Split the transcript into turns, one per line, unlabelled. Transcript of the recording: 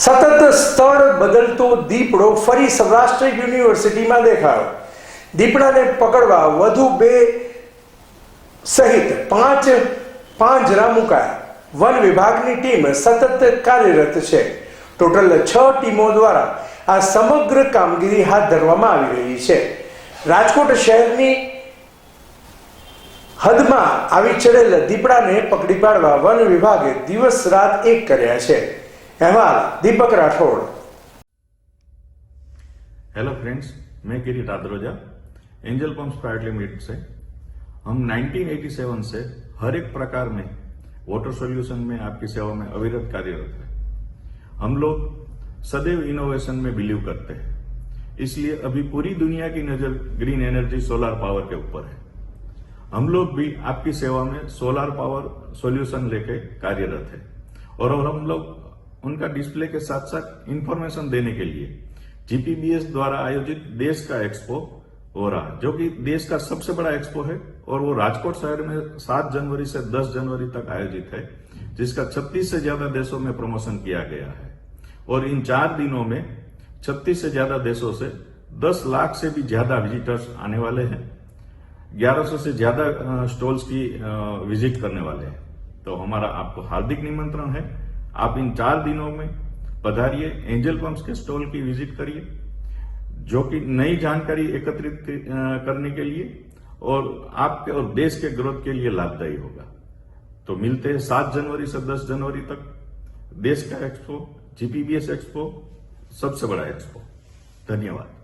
સતત સ્થળ બદલતો દીપડો ફરી સૌરાષ્ટ્ર યુનિવર્સિટીમાં દેખાયો. દીપડાને પકડવા વધુ બે સહિત પાંચ પાંજરા મુકાયા. વન વિભાગની ટીમ સતત કાર્યરત છે. ટોટલ છ ટીમો દ્વારા આ સમગ્ર કામગીરી હાથ ધરવામાં આવી રહી છે. રાજકોટ શહેરની હદમાં આવી ચડેલ દીપડાને પકડી પાડવા વન વિભાગે દિવસ રાત એક કર્યા છે. अहवाल, दीपक राठौड़
हेलो फ्रेंड्स मैं गिरी रादरोजा एंजल पंप्स प्राइवेट लिमिटेड से। हम 1987 से हर एक प्रकार में वाटर सॉल्यूशन में आपकी सेवा में अविरत कार्यरत है। हम लोग सदैव इनोवेशन में बिलीव करते हैं। इसलिए अभी पूरी दुनिया की नज़र ग्रीन एनर्जी सोलर पावर के ऊपर है। हम लोग भी आपकी सेवा में सोलर पावर सॉल्यूशन लेके कार्यरत है। और हम लोग उनका डिस्प्ले के साथ साथ इंफॉर्मेशन देने के लिए जीपीबीएस द्वारा आयोजित देश का एक्सपो हो रहा जो कि देश का सबसे बड़ा एक्सपो है और वो राजकोट शहर में 7 जनवरी से 10 जनवरी तक आयोजित है, जिसका 36 से ज़्यादा देशों में प्रमोशन किया गया है। और इन चार दिनों में 36 से ज़्यादा देशों से 10 लाख से भी ज़्यादा विजिटर्स आने वाले हैं 1100 से ज़्यादा स्टॉल्स की विज़िट करने वाले हैं। तो हमारा आपको हार्दिक निमंत्रण है। आप इन चार दिनों में पधारिए, एंजल पंप्स के स्टॉल की विज़िट करिए, जो कि नई जानकारी एकत्रित करने के लिए और आपके और देश के ग्रोथ के लिए लाभदायी होगा। तो मिलते हैं सात जनवरी से दस जनवरी तक। देश का एक्सपो जीपीबीएस एक्सपो, सबसे बड़ा एक्सपो। धन्यवाद।